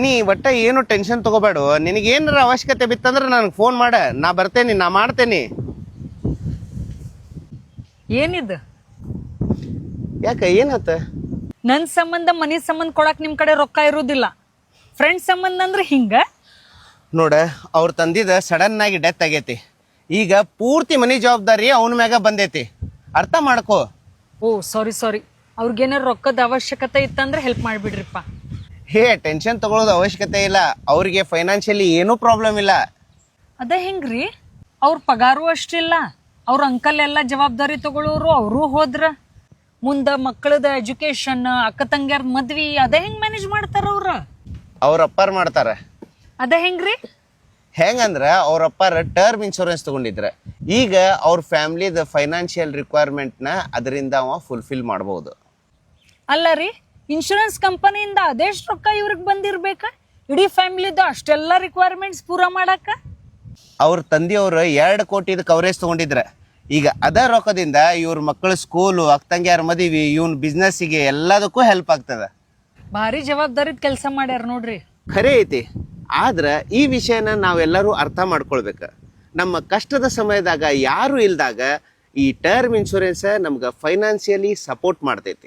ನೀ ಒಟ್ಟ ಏನು ಟೆನ್ಷನ್ ತಗೋಬೇಡು. ನಿನಗೆ ಏನಾರ ಅವಶ್ಯಕತೆ ಬಿತ್ತಂದ್ರೆ ನನಗೆ ಫೋನ್ ಮಾಡ. ನಾ ಬರ್ತೇನೆ ನಾ ಮಾಡ್ತೇನೆ. ಏನಿದು? ಯಾಕೆ ಏನಾತ? ನನ್ ಸಂಬಂಧ ಮನೆ ಸಂಬಂಧ ಕೊಡಕ್ ನಿಮ್ ಕಡೆ ರೊಕ್ಕ ಇರೋದಿಲ್ಲ. ಫ್ರೆಂಡ್ ಸಂಬಂಧ ಅಂದ್ರೆ ಹಿಂಗ? ನೋಡ ಅವ್ರ ತಂದಿದ ಸಡನ್ ಆಗಿ ಡೆತ್ ಆಗೈತಿ. ಈಗ ಪೂರ್ತಿ ಮನಿ ಜವಾಬ್ದಾರಿ ಅವನ ಮ್ಯಾಗ ಬಂದೈತಿ. ಅರ್ಥ ಮಾಡ್ಕೋ. ಓ ಸಾರಿ ಸಾರಿ ಅವ್ರಿಗೇನಾರು ರೊಕ್ಕದ ಅವಶ್ಯಕತೆ ಇತ್ತಂದ್ರೆ ಹೆಲ್ಪ್ ಮಾಡ್ಬಿಡ್ರಿಪ್ಪ. ಹೇ ಟೆನ್ಷನ್ ತಗೊಳ್ಳೋದು ಅವಶ್ಯಕತೆ ಇಲ್ಲ. ಅವ್ರಿಗೆ ಫೈನಾನ್ಷಿಯಲಿ ಏನೂ ಪ್ರಾಬ್ಲಮ್ ಇಲ್ಲ. ಅದೇ ಹೆಂಗ್ರಿ? ಅವ್ರ ಪಗಾರು ಅಷ್ಟಿಲ್ಲ. ಅವ್ರ ಅಂಕಲ್ ಎಲ್ಲ ಜವಾಬ್ದಾರಿ ತಗೊಳ್ಳೋರು ಅವರು ಹೋದ್ರ. ಮುಂದ ಮಕ್ಕಳದ ಎಜುಕೇಶನ್ ಅಕ್ಕ ತಂಗ್ಯಾರ ಮದ್ವಿ ಅದೇ ಹೆಂಗ್ ಮ್ಯಾನೇಜ್ ಮಾಡ್ತಾರ ಅವ್ರ? ಅವ್ರ ಅಪ್ಪಾರ್ ಮಾಡ್ತಾರ. ಅದೇ ಹೆಂಗ್ರಿ? ಹೆಂಗಂದ್ರ ಅವ್ರ ಅಪ್ಪಾರ ಟರ್ಮ್ ಇನ್ಶೂರೆನ್ಸ್ ತಗೊಂಡಿದ್ರ. ಈಗ ಅವ್ರ ಫ್ಯಾಮಿಲಿದ ಫೈನಾನ್ಷಿಯಲ್ ರಿಕ್ವೈರ್ಮೆಂಟ್ನ ಅದರಿಂದ ಅವ ಫುಲ್ಫಿಲ್ ಮಾಡ್ಬೋದು. ಅಲ್ಲ ರೀ ಇನ್ಶೂರೆನ್ಸ್ ಕಂಪನಿಯಿಂದ ಅದೆಷ್ಟು ರೊಕ್ಕ ಇವ್ರಿಗೆ ಬಂದಿರ್ಬೇಕ? ಇಡೀ ಫ್ಯಾಮಿಲಿದು ಅಷ್ಟೆಲ್ಲ ರಿಕ್ವೈರ್ಮೆಂಟ್ಸ್ ಪೂರಾ ಮಾಡಾಕ ಅವ್ರ ತಂದೆಯವರು ಎರಡು ಕೋಟಿದ ಕವರೇಜ್ ತೊಗೊಂಡಿದ್ರೆ. ಈಗ ಅದ ರೊಕ್ಕದಿಂದ ಇವ್ರ ಮಕ್ಕಳ ಸ್ಕೂಲು ಅಕ್ಕಂಗ್ಯಾರ ಮದುವೆ ಇವನ್ ಬಿಸ್ನೆಸ್ಸಿಗೆ ಎಲ್ಲದಕ್ಕೂ ಹೆಲ್ಪ್ ಆಗ್ತದ. ಭಾರಿ ಜವಾಬ್ದಾರಿದ ಕೆಲಸ ಮಾಡ್ಯಾರ ನೋಡ್ರಿ. ಖರೆ ಐತಿ. ಆದ್ರೆ ಈ ವಿಷಯನ ನಾವೆಲ್ಲರೂ ಅರ್ಥ ಮಾಡ್ಕೊಳ್ಬೇಕು. ನಮ್ಮ ಕಷ್ಟದ ಸಮಯದಾಗ ಯಾರು ಇಲ್ದಾಗ ಈ ಟರ್ಮ್ ಇನ್ಶೂರೆನ್ಸ್ ನಮ್ಗೆ ಫೈನಾನ್ಸಿಯಲಿ ಸಪೋರ್ಟ್ ಮಾಡ್ತೈತಿ.